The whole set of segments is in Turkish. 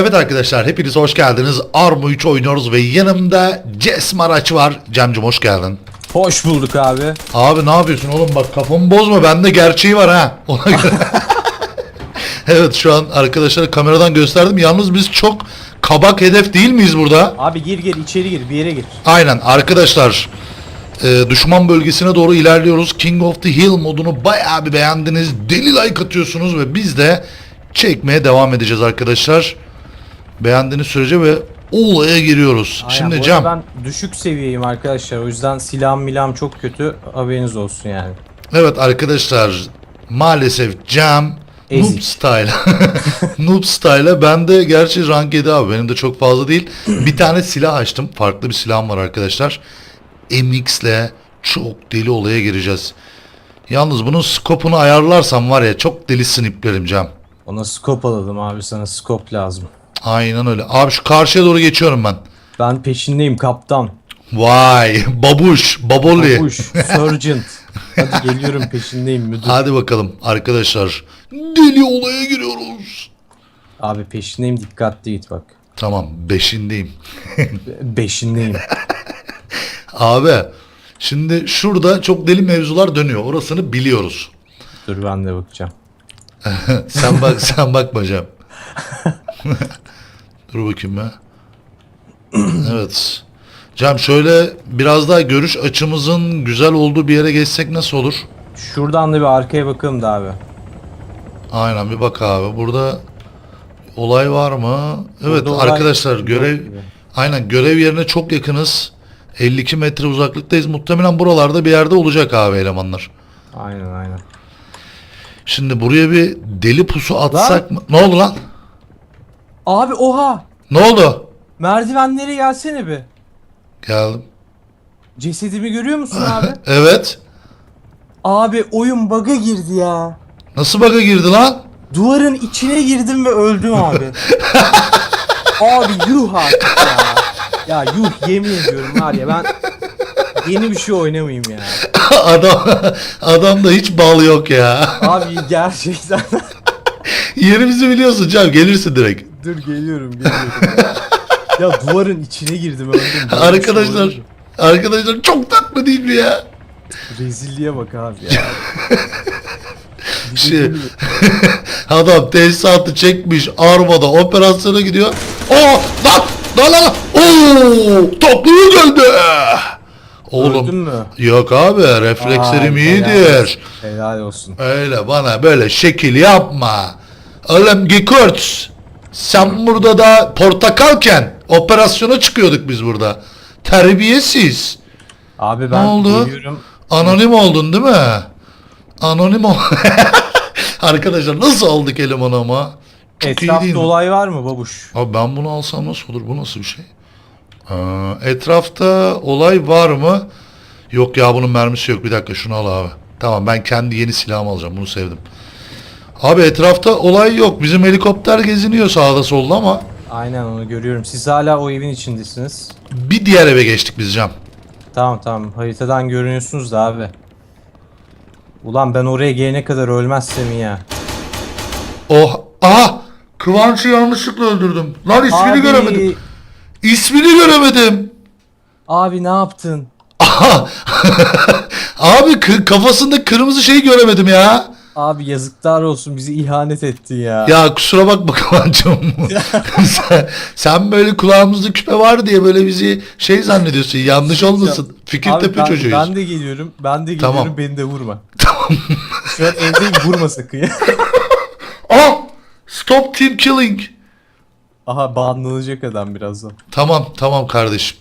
Evet arkadaşlar hepiniz hoş geldiniz. Arma 3 oynuyoruz ve yanımda Ces Maraç var. Cemcim hoş geldin. Hoş bulduk abi. Abi ne yapıyorsun oğlum bak kafamı bozma bende gerçeği var ha. Ona göre. evet şu an arkadaşlara kameradan gösterdim. Yalnız biz çok kabak hedef değil miyiz burada? Abi gir gir içeri gir bir yere gir. Aynen arkadaşlar e, düşman bölgesine doğru ilerliyoruz. King of the Hill modunu bayağı bir beğendiniz. Deli like atıyorsunuz ve biz de çekmeye devam edeceğiz arkadaşlar. Beğendiğiniz sürece ve olaya giriyoruz. Aynen, Şimdi bu Cem Ben düşük seviyeyim arkadaşlar. O yüzden silahım milahım çok kötü. Haberiniz olsun yani. evet arkadaşlar maalesef Cem Ezik. Noob Style. Noob Style. Ben de gerçi rank 7 abi. Benim de çok fazla değil. bir tane silah açtım. Farklı bir silahım var arkadaşlar. MX'le çok deli olaya gireceğiz. Yalnız bunun skopunu ayarlarsam var ya çok deli sniplerim Cem. Ona scope alalım abi sana scope lazım. Aynen öyle. Abi şu karşıya doğru geçiyorum ben. Ben peşindeyim kaptan. Vay babuş baboli. Babuş, sergeant. Hadi geliyorum peşindeyim müdür. Hadi bakalım arkadaşlar. Deli olaya giriyoruz. Abi peşindeyim dikkatli git bak. Tamam beşindeyim. Beşindeyim. Abi şimdi şurada çok deli mevzular dönüyor. Orasını biliyoruz. Dur ben de bakacağım. sen bak sen bakma Cem. Dur bakayım ya. evet. Cem şöyle biraz daha görüş açımızın güzel olduğu bir yere geçsek nasıl olur? Şuradan da bir arkaya bakalım da abi. Aynen bir bak abi. Burada olay var mı? Evet Burada olay arkadaşlar görev gibi. aynen görev yerine çok yakınız. 52 metre uzaklıktayız. Muhtemelen buralarda bir yerde olacak abi elemanlar. Aynen aynen. Şimdi buraya bir deli pusu atsak mı? Ne oldu lan? Abi oha! Ne oldu? Merdivenlere gelsene bir. Geldim. Cesedimi görüyor musun abi? Evet. Abi oyun bug'a girdi ya. Nasıl bug'a girdi lan? Duvarın içine girdim ve öldüm abi. abi yuh artık ya. Ya yuh yemin ediyorum var ya ben yeni bir şey oynamayayım ya. adam adamda hiç bal yok ya. Abi gerçekten. Yerimizi biliyorsun Cem gelirsin direkt. Dur geliyorum geliyorum. ya duvarın içine girdim öldüm. Arkadaşlar arkadaşlar çok tatlı değil mi ya? Rezilliğe bak abi ya. Şey, adam tesisatı çekmiş armada operasyona gidiyor. Oo lan lan lan. Oo toplumu geldi. Oğlum Öldün mü? yok abi reflekslerim helal iyidir. olsun. Helal olsun. Öyle bana böyle şekil yapma. Oğlum Gekurt. Sen burada da portakalken operasyona çıkıyorduk biz burada. Terbiyesiz. Abi ben oldu? geliyorum. Anonim oldun değil mi? Anonim ol. Arkadaşlar nasıl aldık elemanı ama? Çok Etrafta olay var mı babuş? Abi ben bunu alsam nasıl olur? Bu nasıl bir şey? Aa, etrafta olay var mı? Yok ya bunun mermisi yok. Bir dakika şunu al abi. Tamam ben kendi yeni silahımı alacağım. Bunu sevdim. Abi etrafta olay yok. Bizim helikopter geziniyor sağda solda ama Aynen onu görüyorum. Siz hala o evin içindesiniz. bir diğer eve geçtik biz Cem. Tamam tamam haritadan görünüyorsunuz da abi. Ulan ben oraya gelene kadar ölmezsem ya. Oh, aha! Kıvanç'ı yanlışlıkla öldürdüm. Lan ismini Abi, göremedim. İsmini göremedim. Abi ne yaptın? Aha! Abi kı- kafasında kırmızı şeyi göremedim ya. Abi yazıklar olsun bizi ihanet ettin ya. Ya kusura bakma Kıvanç'ım. sen, sen böyle kulağımızda küpe var diye böyle bizi şey zannediyorsun. Yanlış olmasın. Fikirtepe ben, çocuğuyuz. ben de geliyorum. Ben de geliyorum. Tamam. Beni de vurma. Tamam. Şu an evdeyim vurma sakın ya. Aa! Stop team killing. Aha banlanacak adam birazdan. Tamam tamam kardeşim.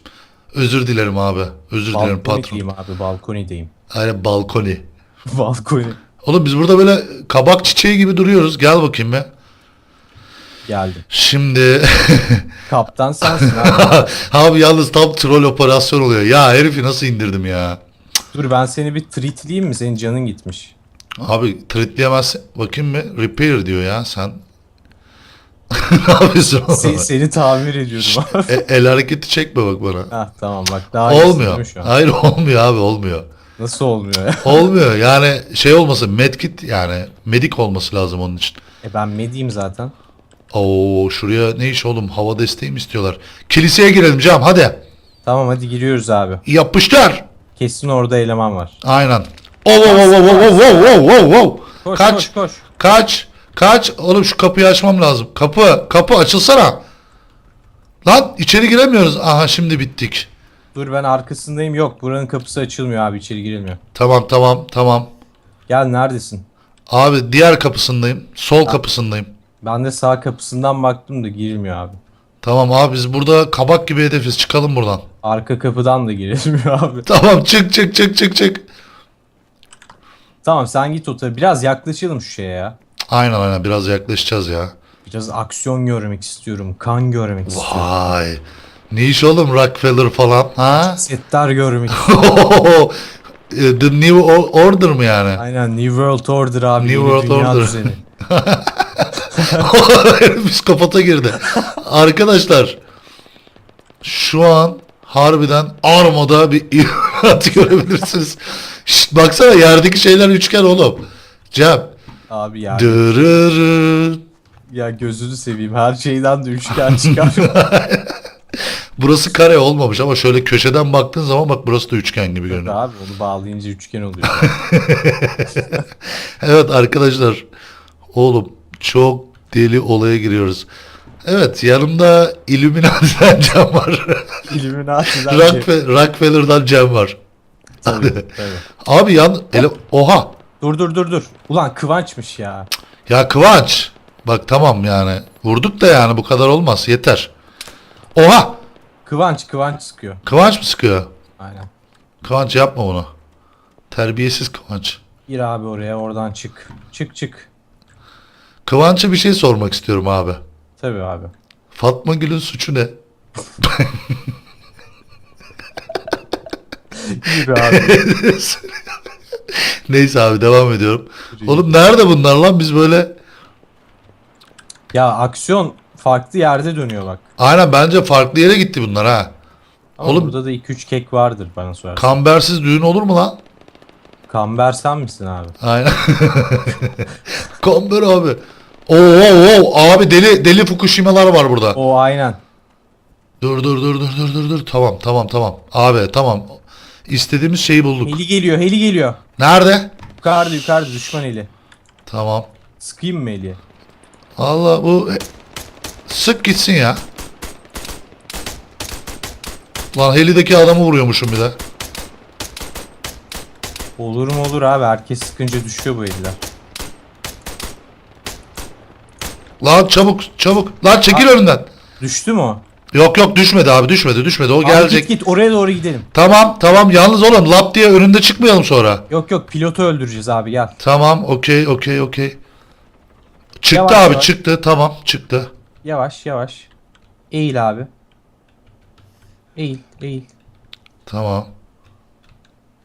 Özür dilerim abi. Özür dilerim patron. Balkonideyim abi balkonideyim. Aynen balkoni. Balkoni. Oğlum biz burada böyle kabak çiçeği gibi duruyoruz. Gel bakayım be. Geldim. Şimdi Kaptan sensin abi. abi yalnız tam troll operasyon oluyor. Ya herifi nasıl indirdim ya? Dur ben seni bir treatleyeyim mi? Senin canın gitmiş. Abi tritleyemezsin. Bakayım mı? Repair diyor ya sen. ne yapıyorsun? Se- seni tamir ediyorum abi. E- el hareketi çekme bak bana. Ha tamam bak daha değil olmuyor. mi şu an? Hayır olmuyor abi olmuyor. Nasıl olmuyor ya? Olmuyor yani şey olması medkit yani medik olması lazım onun için. E ben mediyim zaten. Oo şuraya ne iş oğlum hava desteği mi istiyorlar? Kiliseye girelim Cem hadi. Tamam hadi giriyoruz abi. Yapıştır. Kesin orada eleman var. Aynen. Oh, oh, oh, oh, oh, oh, oh, oh, oh. Koş Kaç. koş koş. Kaç. Kaç. Oğlum şu kapıyı açmam lazım. Kapı. Kapı açılsana. Lan içeri giremiyoruz. Aha şimdi bittik. Dur ben arkasındayım. Yok buranın kapısı açılmıyor abi içeri girilmiyor. Tamam tamam tamam. Gel neredesin? Abi diğer kapısındayım. Sol kapısındayım. Ben de sağ kapısından baktım da girilmiyor abi. Tamam abi biz burada kabak gibi hedefiz. Çıkalım buradan. Arka kapıdan da girilmiyor abi. Tamam çık çık çık çık çık. Tamam sen git o tarafa. Biraz yaklaşalım şu şeye ya. Aynen aynen biraz yaklaşacağız ya. Biraz aksiyon görmek istiyorum. Kan görmek istiyorum. Vay. Ne iş oğlum Rockefeller falan ha? Setler görmek The New Order mı yani? Aynen New World Order abi. New World Order. düzeni. Psikopata girdi. Arkadaşlar şu an harbiden Arma'da bir ilat görebilirsiniz. Şşt, baksana yerdeki şeyler üçgen oğlum. Cem. Abi ya. Dırırır. Ya gözünü seveyim. Her şeyden de üçgen çıkar. Burası kare olmamış ama şöyle köşeden baktığın zaman bak burası da üçgen gibi görünüyor. abi onu bağlayınca üçgen oluyor. Evet arkadaşlar. Oğlum çok deli olaya giriyoruz. Evet yanımda Illuminati'den Cem var. Illuminati'den. Rockefe- Rockefeller'dan Cem var. Tabii, tabii. Abi yan ele oha Dur dur dur dur. Ulan Kıvanç'mış ya. ya Kıvanç bak tamam yani vurduk da yani bu kadar olmaz yeter. Oha Kıvanç Kıvanç sıkıyor. Kıvanç mı sıkıyor? Aynen. Kıvanç yapma bunu. Terbiyesiz Kıvanç. Gir abi oraya oradan çık. Çık çık. Kıvanç'a bir şey sormak istiyorum abi. Tabii abi. Fatma Gül'ün suçu ne? Gibi abi. Neyse abi devam ediyorum. Oğlum nerede bunlar lan biz böyle ya aksiyon farklı yerde dönüyor bak. Aynen bence farklı yere gitti bunlar ha. Ama Oğlum- burada da 2-3 kek vardır bana sorarsan. Kambersiz düğün olur mu lan? Kamber sen misin abi? Aynen. Kamber abi. Oo, oo, oo, abi deli deli Fukushima'lar var burada. O aynen. Dur dur dur dur dur dur dur. Tamam tamam tamam. Abi tamam. İstediğimiz şeyi bulduk. Heli geliyor heli geliyor. Nerede? Yukarıda yukarıda düşman heli. Tamam. Sıkayım mı heliye? Allah bu sık gitsin ya. Lan helideki adamı vuruyormuşum bir de. Olur mu olur abi herkes sıkınca düşüyor bu heliler. Lan çabuk çabuk. Lan çekil önünden. Düştü mü o? Yok yok düşmedi abi düşmedi düşmedi. O Abi gelecek. git git oraya doğru gidelim. Tamam tamam yalnız oğlum lap diye önünde çıkmayalım sonra. Yok yok pilotu öldüreceğiz abi gel. Tamam okey okey okey. Çıktı Yavaş, abi yavaş. çıktı tamam çıktı. Yavaş yavaş. Eğil abi. Eğil eğil. Tamam.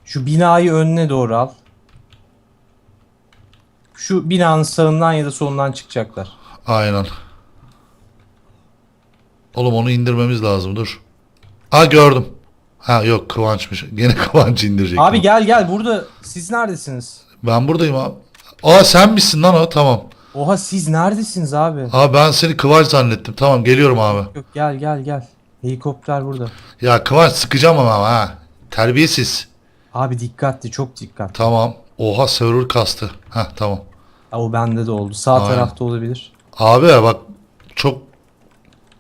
Şu binayı önüne doğru al. Şu binanın sağından ya da solundan çıkacaklar. Aynen. Oğlum onu indirmemiz lazım dur. Ha gördüm. Ha yok Kıvanç'mış. Gene Kıvanç indirecek. Abi gel gel burada siz neredesiniz? Ben buradayım abi. Aa sen misin lan o? Tamam. Oha siz neredesiniz abi? Abi ben seni Kıvanç zannettim. Tamam geliyorum abi. Yok gel gel gel. Helikopter burada. Ya Kıvanç sıkacağım ama ha. Terbiyesiz. Abi dikkatli çok dikkatli. Tamam. Oha server kastı. Ha tamam. Ha, o bende de oldu. Sağ Aynen. tarafta olabilir. Abi bak çok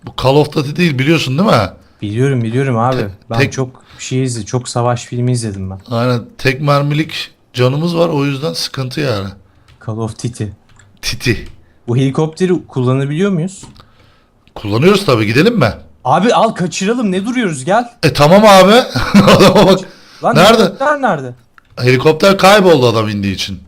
bu Call of Duty değil biliyorsun değil mi? Biliyorum biliyorum abi. Tek- ben tek- çok şey izledim. Çok savaş filmi izledim ben. Aynen tek mermilik canımız var o yüzden sıkıntı yani. Call of Duty. Titi. Bu helikopteri kullanabiliyor muyuz? Kullanıyoruz tabi gidelim mi? Abi al kaçıralım ne duruyoruz gel. E tamam abi. Adama bak. Lan Nerede? helikopter nerede? Helikopter kayboldu adam indiği için.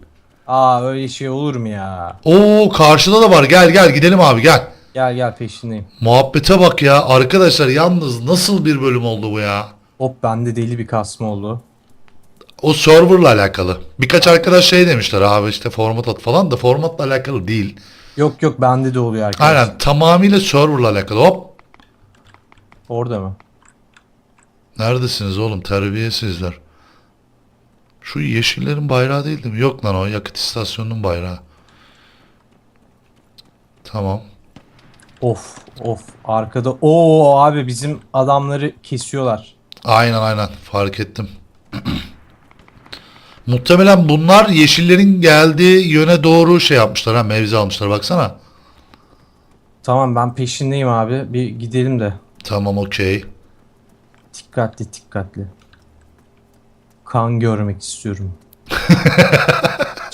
Aa öyle şey olur mu ya? Oo karşıda da var. Gel gel gidelim abi gel. Gel gel peşindeyim. Muhabbete bak ya. Arkadaşlar yalnız nasıl bir bölüm oldu bu ya? Hop bende deli bir kasma oldu. O serverla alakalı. Birkaç arkadaş şey demişler abi işte format at falan da formatla alakalı değil. Yok yok bende de oluyor arkadaşlar. Aynen tamamıyla serverla alakalı. Hop. Orada mı? Neredesiniz oğlum terbiyesizler. Şu yeşillerin bayrağı değil mi? Yok lan o yakıt istasyonunun bayrağı. Tamam. Of of arkada. Oo abi bizim adamları kesiyorlar. Aynen aynen fark ettim. Muhtemelen bunlar yeşillerin geldiği yöne doğru şey yapmışlar ha mevzi almışlar baksana. Tamam ben peşindeyim abi. Bir gidelim de. Tamam okey. Dikkatli dikkatli. Kan görmek istiyorum.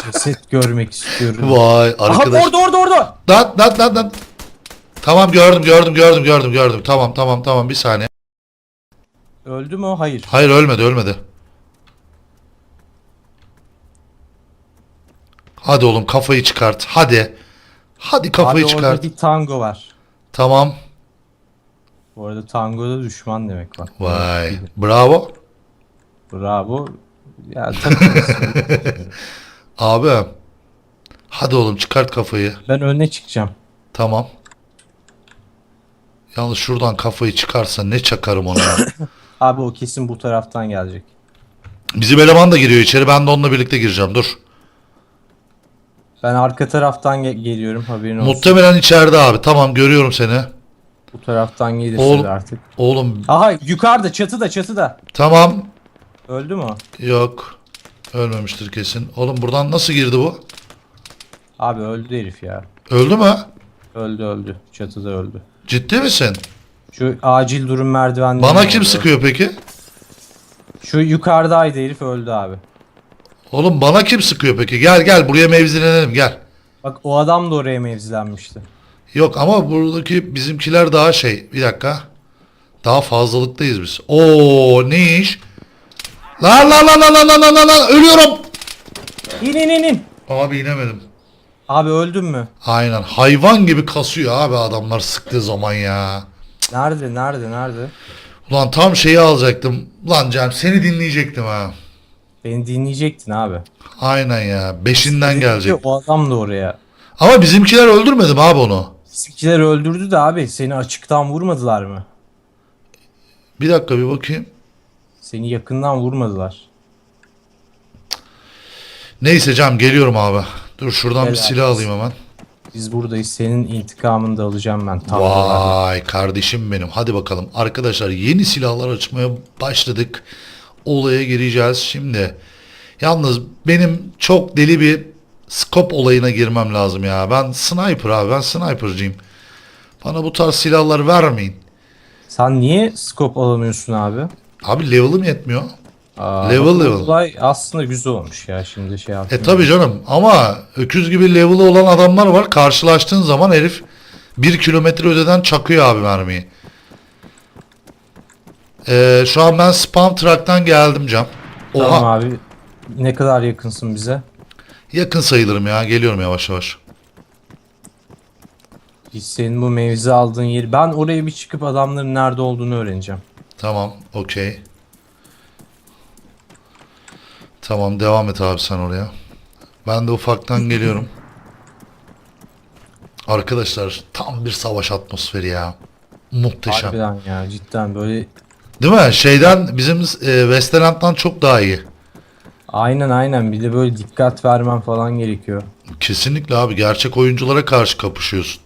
Ceset görmek istiyorum. Vay Aha arkadaş. orada orada orada. Lan lan lan lan. Tamam gördüm gördüm gördüm gördüm gördüm. Tamam tamam tamam bir saniye. Öldü mü o? Hayır. Hayır ölmedi ölmedi. Hadi oğlum kafayı çıkart. Hadi. Hadi kafayı abi çıkart. orada bir tango var. Tamam. Bu arada tangoda düşman demek var. Vay. Bravo. Bravo. Ya. Abi. Hadi oğlum çıkart kafayı. ben önüne çıkacağım. Tamam. Yalnız şuradan kafayı çıkarsa ne çakarım ona ya. Abi o kesin bu taraftan gelecek. Bizim eleman da giriyor içeri. Ben de onunla birlikte gireceğim. Dur. Ben arka taraftan ge- geliyorum haberin olsun. Muhtemelen içeride abi. Tamam görüyorum seni. Bu taraftan gelirse Oğlum- de artık. Oğlum Aha yukarıda çatıda çatıda. tamam. Öldü mü? o? Yok. Ölmemiştir kesin. Oğlum buradan nasıl girdi bu? Abi öldü herif ya. Öldü mü? Öldü öldü. Çatıda öldü. Ciddi misin? Şu acil durum merdivenleri. Bana kim sıkıyor peki? Şu yukarıdaydı herif öldü abi. Oğlum bana kim sıkıyor peki? Gel gel buraya mevzilenelim gel. Bak o adam da oraya mevzilenmişti. Yok ama buradaki bizimkiler daha şey. Bir dakika. Daha fazlalıktayız biz. Oo ne iş? Lan lan lan lan lan lan lan lan ölüyorum. İn in in in. Abi inemedim. Abi öldün mü? Aynen hayvan gibi kasıyor abi adamlar sıktığı zaman ya. Nerede nerede nerede? Ulan tam şeyi alacaktım. Lan Cem seni dinleyecektim ha. Beni dinleyecektin abi. Aynen ya. Beşinden gelecek. O adam da oraya. Ama bizimkiler öldürmedi mi abi onu? Bizimkiler öldürdü de abi seni açıktan vurmadılar mı? Bir dakika bir bakayım. Seni yakından vurmadılar. Neyse Cem geliyorum abi. Dur şuradan bir Helal silah olsun. alayım hemen. Biz buradayız. Senin intikamını da alacağım ben. Vay kardeşim benim. Hadi bakalım. Arkadaşlar yeni silahlar açmaya başladık. Olaya gireceğiz şimdi. Yalnız benim çok deli bir scope olayına girmem lazım ya. Ben sniper abi. Ben sniper'cıyım. Bana bu tarz silahlar vermeyin. Sen niye scope alamıyorsun abi? Abi level'ım yetmiyor. Aa, Level level. Olay aslında güzel olmuş ya şimdi şey E yaptım. tabi canım ama öküz gibi level'ı olan adamlar var. Karşılaştığın zaman herif bir kilometre öteden çakıyor abi mermiyi. Ee, şu an ben spam truck'tan geldim Cam. Oha Tamam abi. Ne kadar yakınsın bize? yakın sayılırım ya geliyorum yavaş yavaş. Biz senin bu mevzi aldığın yeri. Ben oraya bir çıkıp adamların nerede olduğunu öğreneceğim. Tamam okey. Tamam devam et abi sen oraya. Ben de ufaktan geliyorum. Arkadaşlar tam bir savaş atmosferi ya. Muhteşem. Harbiden ya cidden böyle Değil mi? Şeyden bizim e, Westerland'dan çok daha iyi. aynen aynen bir de böyle dikkat vermen falan gerekiyor. Kesinlikle abi. Gerçek oyunculara karşı kapışıyorsun.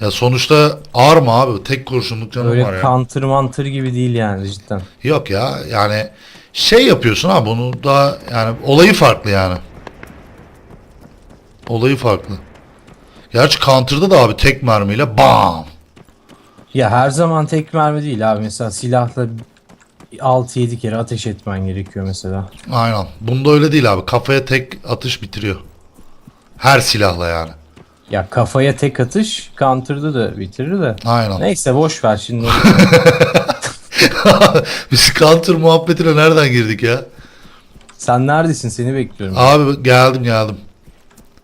Ya sonuçta ağır mı abi? Tek kurşunluk canım Öyle var ya. counter mantır gibi değil yani cidden. Yok ya yani şey yapıyorsun abi bunu da yani olayı farklı yani. Olayı farklı. Gerçi Counter'da da abi tek mermiyle bam. Ya her zaman tek mermi değil abi. Mesela silahla 6-7 kere ateş etmen gerekiyor mesela. Aynen. Bunda öyle değil abi. Kafaya tek atış bitiriyor. Her silahla yani. Ya kafaya tek atış counter'da da bitirir de. Aynen. Neyse boş ver şimdi. Biz Counter muhabbetine nereden girdik ya? Sen neredesin? Seni bekliyorum. Abi geldim geldim.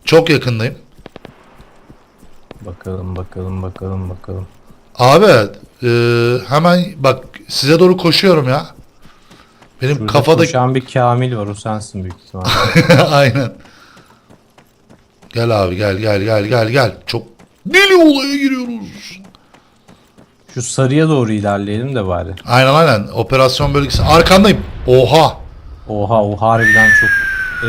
Çok yakındayım. Bakalım bakalım bakalım bakalım. Abi e, hemen bak size doğru koşuyorum ya. Benim Burada kafada koşan bir Kamil var o sensin büyük ihtimalle. aynen. Gel abi gel gel gel gel gel. Çok deli olaya giriyoruz. Şu sarıya doğru ilerleyelim de bari. Aynen aynen. Operasyon bölgesi. Arkandayım. Oha. Oha o harbiden çok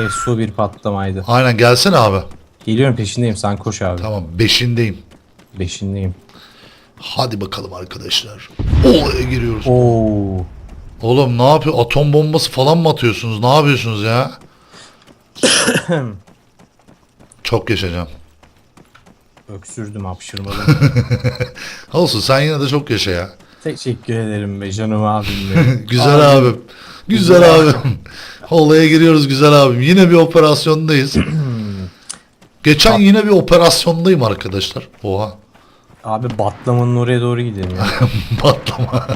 efso bir patlamaydı. Aynen gelsene abi. Geliyorum peşindeyim sen koş abi. Tamam beşindeyim. Beşindeyim. Hadi bakalım arkadaşlar. Olaya giriyoruz. Oo. Oğlum ne yapıyor? Atom bombası falan mı atıyorsunuz? Ne yapıyorsunuz ya? Çok yaşayacağım. Öksürdüm hapşırmadım. Olsun sen yine de çok yaşa ya. Teşekkür ederim be canım abim benim. Güzel abim. Güzel abim. Olaya giriyoruz güzel abim. Yine bir operasyondayız. Geçen yine bir operasyondayım arkadaşlar. Oha. Abi batlamanın oraya doğru gidelim ya. Batlama.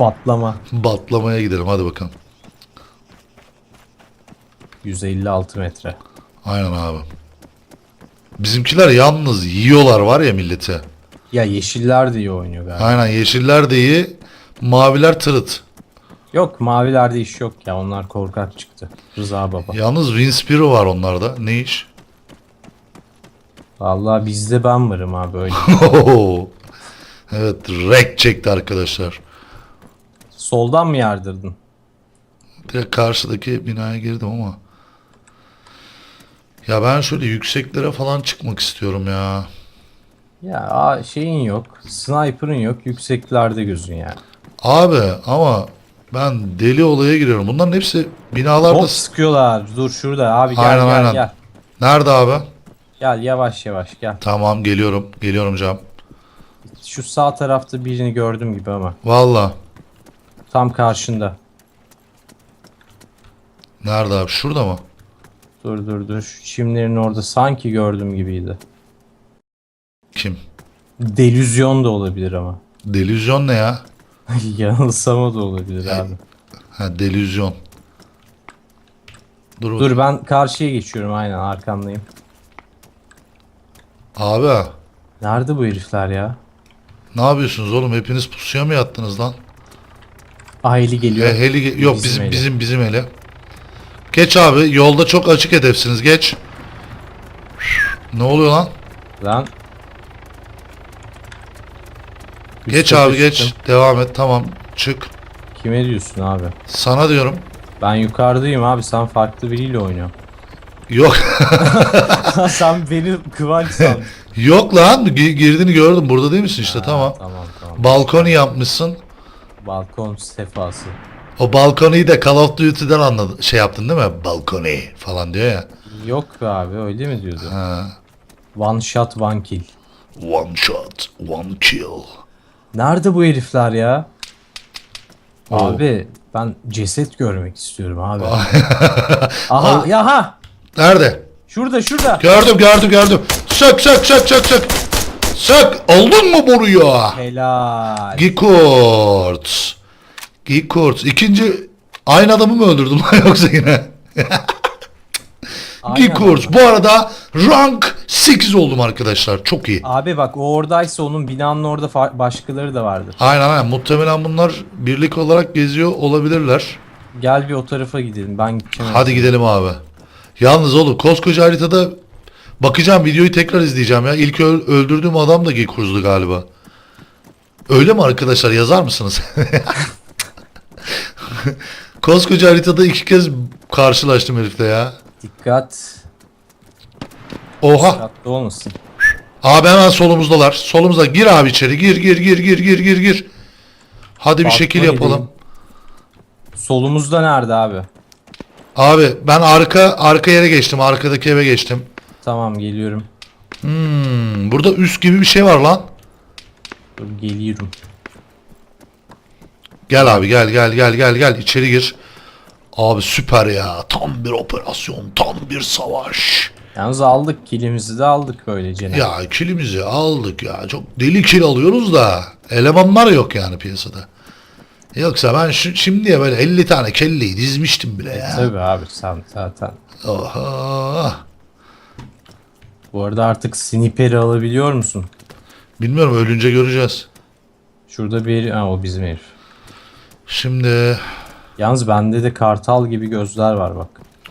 Batlama. Batlamaya gidelim hadi bakalım. 156 metre. Aynen abi. Bizimkiler yalnız yiyorlar var ya milleti. Ya yeşiller de iyi oynuyor galiba. Aynen yeşiller de iyi. Maviler tırıt. Yok mavilerde iş yok ya onlar korkak çıktı. Rıza baba. Yalnız Winspiro var onlarda. Ne iş? Vallahi bizde ben varım abi öyle. evet rek çekti arkadaşlar. Soldan mı yardırdın? Direkt karşıdaki binaya girdim ama. Ya ben şöyle yükseklere falan çıkmak istiyorum ya. Ya aa, şeyin yok. Sniper'ın yok. Yükseklerde gözün ya. Abi ama ben deli olaya giriyorum. Bunların hepsi binalarda... Hop sıkıyorlar. Dur şurada abi gel Aynen, gel aynen. gel. Nerede abi? Gel yavaş yavaş gel. Tamam geliyorum. Geliyorum Cam. Şu sağ tarafta birini gördüm gibi ama. Valla. Tam karşında. Nerede abi? Şurada mı? Dur dur dur. Şu çimlerin orada sanki gördüm gibiydi. Kim? Delüzyon da olabilir ama. Delüzyon ne ya? Yanılsama da olabilir abi. Ha delüzyon. Dur, dur. Dur ben karşıya geçiyorum aynen arkandayım. Abi Nerede bu herifler ya? ne yapıyorsunuz oğlum? Hepiniz pusuya mı yattınız lan? Aheli geliyor. E, heli ge- yok Bizim bizim eli. bizim bizim ele. Geç abi. Yolda çok açık hedefsiniz. Geç. Ne oluyor lan? Lan. Üst Geç kata abi geç. çıktım. Devam et. Tamam. Çık. Kime diyorsun abi? Sana diyorum. Ben yukarıdayım abi sen farklı biriyle oynuyorsun. Yok. sen beni Kıvanç sandın. yok lan. Gi- girdiğini gördüm. Burada değil misin işte? tamam. Tamam tamam. Balkonu yapmışsın. Balkon sefası. O balkoniyi de Call of Duty'den anladın. Şey yaptın değil mi? Balkoni falan diyor ya. Yok be abi öyle mi diyordu? Ha. One shot one kill. One shot, one kill. Nerede bu herifler ya? Oo. Abi ben ceset görmek istiyorum abi. Aha ya ha. Nerede? Şurada şurada. Gördüm gördüm gördüm. Sök sök sök sök sök. Sök. Aldın mı boruyu? Helal. Gikurt. Gikurt. İkinci aynı adamı mı öldürdüm lan yoksa yine? Abi. Bu arada rank 8 oldum arkadaşlar. Çok iyi. Abi bak o oradaysa onun binanın orada başkaları da vardır. Aynen aynen. Muhtemelen bunlar birlik olarak geziyor olabilirler. Gel bir o tarafa gidelim. Ben gideceğim. Hadi gidelim abi. Yalnız oğlum koskoca haritada bakacağım videoyu tekrar izleyeceğim ya. İlk öldürdüğüm adam da Gikur'du galiba. Öyle mi arkadaşlar yazar mısınız? koskoca haritada iki kez karşılaştım herifle ya. Dikkat. Oha. Dikkatli olmasın. Abi hemen solumuzdalar. Solumuzda gir abi içeri. Gir gir gir gir gir gir gir. Hadi bir Bakma şekil gideyim. yapalım. Solumuzda nerede abi? Abi ben arka arka yere geçtim. Arkadaki eve geçtim. Tamam geliyorum. Hmm, burada üst gibi bir şey var lan. Dur, geliyorum. Gel abi gel gel gel gel gel içeri gir. Abi süper ya. Tam bir operasyon, tam bir savaş. Yalnız aldık kilimizi de aldık böylece. Ya kilimizi aldık ya. Çok deli kil alıyoruz da elemanlar yok yani piyasada. Yoksa ben şu, şimdiye böyle 50 tane kelleyi dizmiştim bile ya. Tabii abi sen zaten. Oha. Bu arada artık sniperi alabiliyor musun? Bilmiyorum ölünce göreceğiz. Şurada bir ha, o bizim herif. Şimdi Yalnız bende de kartal gibi gözler var bak.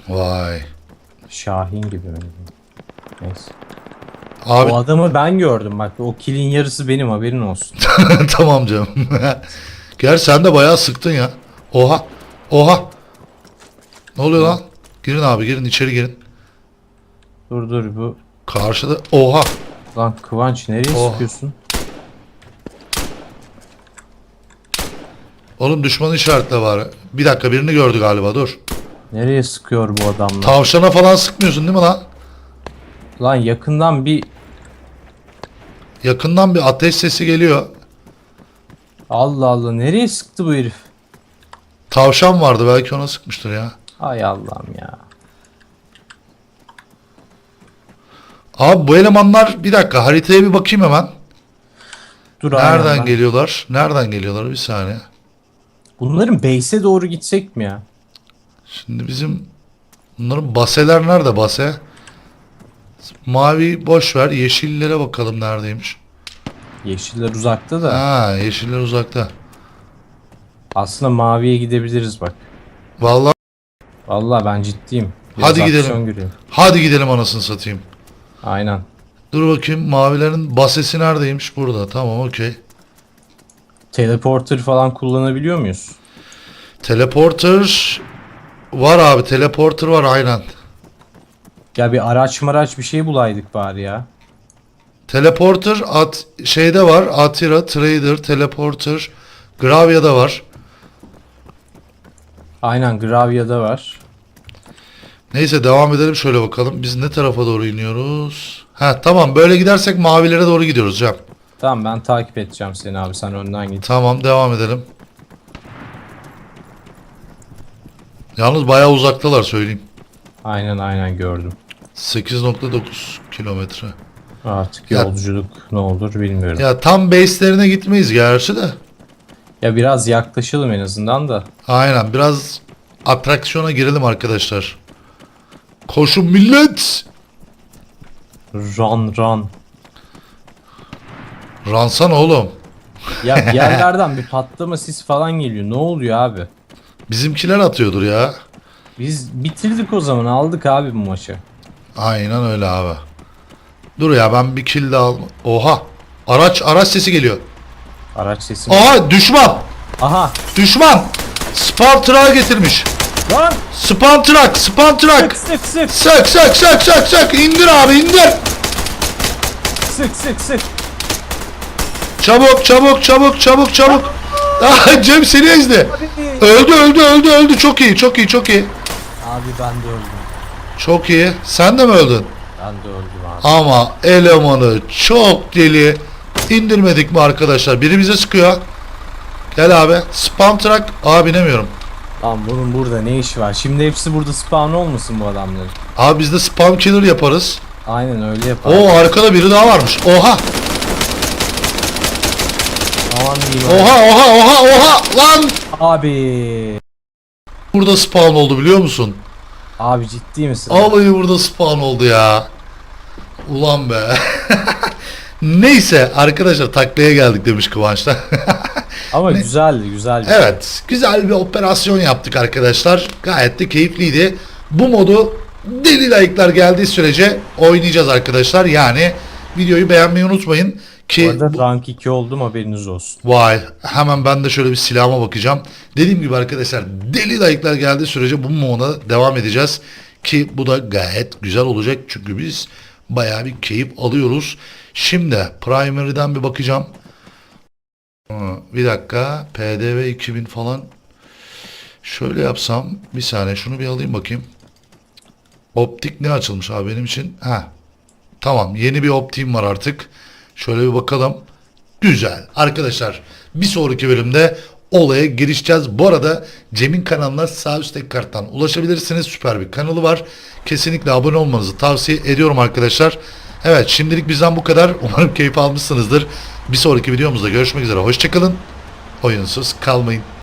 vay. Şahin gibi mi? Neyse. Abi O adamı ben gördüm bak. O kilin yarısı benim haberin olsun. tamam canım. Gel sen de bayağı sıktın ya. Oha. Oha. Ne oluyor lan? Girin abi girin içeri girin. dur dur bu. Karşıda oha. Lan Kıvanç nereye Oh. sıkıyorsun? Oğlum düşman işaretle var. Bir dakika birini gördü galiba dur. Nereye sıkıyor bu adamlar? Tavşana falan sıkmıyorsun değil mi lan? Lan yakından bir Yakından bir ateş sesi geliyor. Allah Allah nereye sıktı bu herif? Tavşan vardı belki ona sıkmıştır ya. Ay Allah'ım ya. Abi bu elemanlar bir dakika haritaya bir bakayım hemen. Dur aynen Nereden ben- geliyorlar? Nereden geliyorlar? Bir saniye. Bunların base'e doğru gitsek mi ya? Şimdi bizim bunların baseler nerede base? Mavi boş ver. Yeşillere bakalım neredeymiş. Yeşiller uzakta da. Ha, yeşiller uzakta. Aslında maviye gidebiliriz bak. Vallahi Vallahi ben ciddiyim. Hadi gidelim. görüyorum. hadi gidelim anasını satayım. Aynen. Dur bakayım mavilerin basesi neredeymiş? Burada. Tamam okey. Teleporter falan kullanabiliyor muyuz? Teleporter var abi. Teleporter var aynen. Ya bir araç maraç bir şey bulaydık bari ya. Teleporter at şeyde var. Atira, Trader, Teleporter, Gravia'da var. Aynen Gravia'da var. Neyse devam edelim şöyle bakalım. Biz ne tarafa doğru iniyoruz? Ha tamam böyle gidersek mavilere doğru gidiyoruz Cem. Tamam ben takip edeceğim seni abi sen önden git. Tamam devam edelim. Yalnız bayağı uzaktalar söyleyeyim. Aynen aynen gördüm. 8.9 kilometre. Artık Ya- yolculuk ne olur bilmiyorum. Ya, Ya tam base'lerine gitmeyiz gerçi de. biraz yaklaşalım en azından da. Aynen biraz atraksiyona girelim arkadaşlar. Koşun millet. Run run. Ransan oğlum. Ya bir yerlerden bir patlama sis falan geliyor. Ne oluyor abi? Bizimkiler atıyordur ya. Biz bitirdik o zaman aldık abi bu maçı. Aynen öyle abi. Dur ya ben bir kill de al. Oha. Araç araç sesi geliyor. Araç sesi. Aha düşman. Aha. Düşman. Spam truck getirmiş. Lan! Spam truck, spam truck. Sık sık sık Sök sök sök sök sök. İndir abi indir. sık sık sık. Çabuk çabuk çabuk çabuk çabuk. Ah Cem seni ezdi. Öldü öldü öldü öldü. Çok iyi çok iyi çok iyi. Abi ben de öldüm. Çok iyi. Sen de mi öldün? Ben de öldüm. Ama elemanı çok deli. İndirmedik mi arkadaşlar? Biri bize sıkıyor. Gel abi. Spam truck. Aa binemiyorum. Lan bunun burada ne işi var? Şimdi hepsi burada spawn olmasın bu adamların. Abi biz de spam killer yaparız. Aynen öyle yapar. Oo arkada biri daha varmış. Oha. Aman diyeyim. Oha oha oha oha. Lan. Abi. Burada spawn oldu biliyor musun? Abi ciddi misin? Vallahi burada spawn oldu ya. Ulan be. Neyse arkadaşlar taklaya geldik demiş Kıvanç'ta. Ama güzeldi güzeldi. evet güzel bir operasyon yaptık arkadaşlar. Gayet de keyifliydi. Bu modu deli layıklar geldiği sürece oynayacağız arkadaşlar. Yani videoyu beğenmeyi unutmayın. Bu Ki arada rank 2 oldum haberiniz olsun. Vay hemen ben de şöyle bir silahıma bakacağım. Dediğim gibi arkadaşlar deli layıklar geldiği sürece bu moda devam edeceğiz. Ki bu da gayet güzel olacak çünkü biz bayağı bir keyif alıyoruz. Şimdi primary'den bir bakacağım. Bir dakika PDV 2000 falan. Şöyle yapsam bir saniye şunu bir alayım bakayım. Optik ne açılmış abi benim için? Ha. Tamam yeni bir optiğim var artık. Şöyle bir bakalım. Güzel. Arkadaşlar bir sonraki bölümde olaya girişeceğiz. Bu arada Cem'in kanalına sağ üstteki karttan ulaşabilirsiniz. Süper bir kanalı var. Kesinlikle abone olmanızı tavsiye ediyorum arkadaşlar. Evet şimdilik bizden bu kadar. Umarım keyif almışsınızdır. Bir sonraki videomuzda görüşmek üzere. Hoşçakalın. Oyunsuz kalmayın.